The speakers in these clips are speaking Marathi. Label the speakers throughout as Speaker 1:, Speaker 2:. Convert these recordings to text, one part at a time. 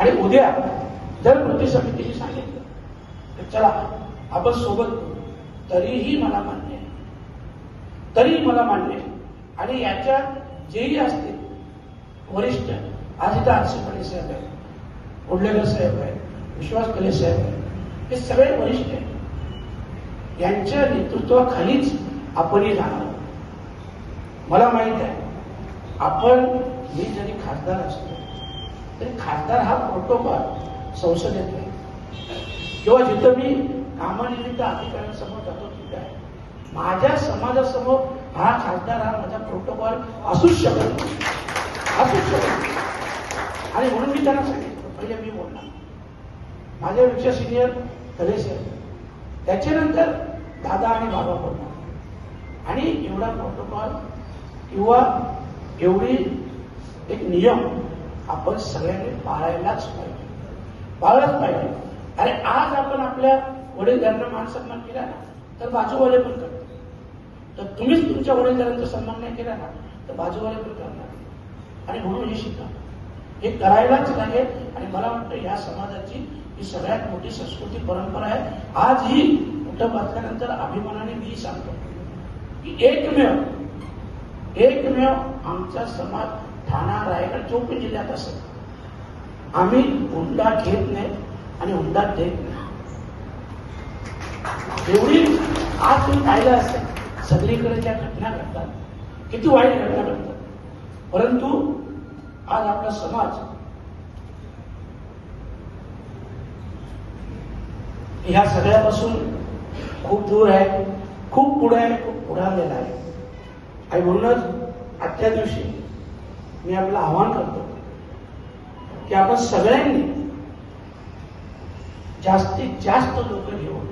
Speaker 1: आणि उद्या जर कृती समितीने सांगितलं तर चला आपण सोबत तरीही मला मान्य आहे. तरीही मला मान्य आहे. आणि याच्यात जेही असतील वरिष्ठ आज इथं साहेब आहे उडलेकर साहेब आहे विश्वास कले साहेब आहे हे सगळे वरिष्ठ आहेत. यांच्या नेतृत्वाखालीच आपणही राहणार मला माहीत आहे आपण मी जरी खासदार असतो तरी खासदार हा प्रोटोकॉल संसदेत नाही. किंवा जिथं मी कामानिमित्त अधिकाऱ्यांसमोर जातो तिथे आहे. माझ्या समाजासमोर हा खासदार हा माझा प्रोटोकॉल असूच शकत नाही. असूच शकत नाही. आणि म्हणून मी त्यांना सांगितलं पहिले मी बोलणार. माझ्यापेक्षा सिनियर कलेश आहे त्याच्यानंतर दादा आणि बाबा बोलणार. आणि एवढा प्रोटोकॉल किंवा एवढी एक नियम आपण सगळ्यांनी पाळायलाच पाहिजे. पाळलंच पाहिजे. अरे आज आपण आपल्या वडीलधाऱ्यांना मान सन्मान केला ना तर बाजूवाले पण करतात. तर तुम्हीच तुमच्या वडीलधाऱ्यांचा सन्मान नाही केला ना तर बाजूवाले पण करणार आणि म्हणून हे शिका. हे करायलाच लागेल आणि मला वाटतं या समाजाची ही सगळ्यात मोठी संस्कृती परंपरा आहे. आज ही कुठं बसल्यानंतर अभिमानाने मी सांगतो की एकमेव एकमेव आमचा समाज ठाणा रायगड चौपी जिल्ह्यात असेल आम्ही हुंडा घेत नाही आणि हुंडा देत नाही. एवढी आज तुम्ही पाहिलं असेल सगळीकडे ज्या घटना घडतात. किती वाईट घटना घडतात. परंतु आज आपला समाज ह्या सगळ्यापासून खूप दूर आहे खूप पुढे आहे खूप पुढारलेला आहे. आणि म्हणूनच आजच्या दिवशी मी आपलं आवाहन करतो की आपण सगळ्यांनी जास्तीत जास्त लोक घेऊन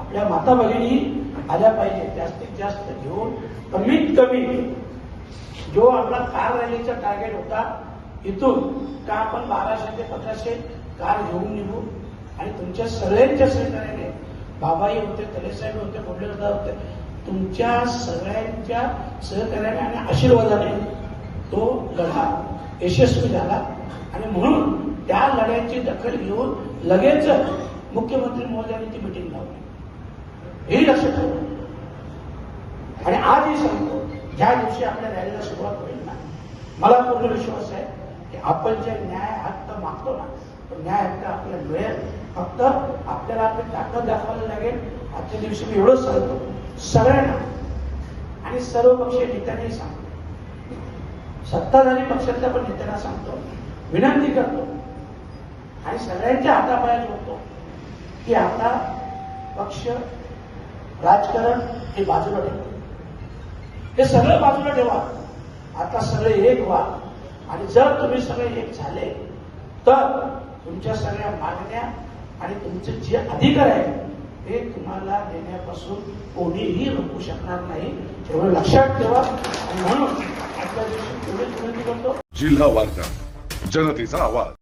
Speaker 1: आपल्या माता भगिनी आल्या पाहिजे जास्तीत जास्त घेऊन कमीत कमी जो आपला कार रॅलीचा टार्गेट होता इथून का आपण बाराशे ते पंधराशे कार घेऊन निघू? आणि तुमच्या सगळ्यांच्या सहकार्याने बाबाई होते तलेसाहेब होते कोंडलेदार होते तुमच्या सगळ्यांच्या सहकार्याने आणि आशीर्वादाने तो लढा यशस्वी झाला. आणि म्हणून त्या लढ्याची दखल घेऊन लगेच मुख्यमंत्री महोदयांनी ती मिटिंग लावली. हेही लक्षात ठेवा. आणि आजही सांगतो ज्या दिवशी आपल्या रॅलीला सुरुवात होईल ना मला पूर्ण विश्वास आहे की आपण जे न्याय हक्क मागतो ना तो न्याय हक्क आपल्याला मिळेल. फक्त आपल्याला आपली ताकद दाखवायला लागेल. आजच्या दिवशी मी एवढंच सांगतो. सगळ्यांना आणि सर्व पक्षीय सांगतो. सत्ताधारी पक्षातल्या पण नेत्यांना सांगतो विनंती करतो आणि सगळ्यांच्या हातापायात होतो की आता पक्ष राजकारण हे बाजूला ठेवा. हे सगळं बाजूला ठेवा. आता सगळे एक व्हा. आणि जर तुम्ही सगळे एक झाले तर तुमच्या सगळ्या मागण्या आणि तुमचे जे अधिकार आहे हे तुम्हाला देण्यापासून कोणीही रोखू शकणार नाही. एवढं लक्षात ठेवा. आणि म्हणून
Speaker 2: जिल्हा वार्ता जनतेचा आवाज.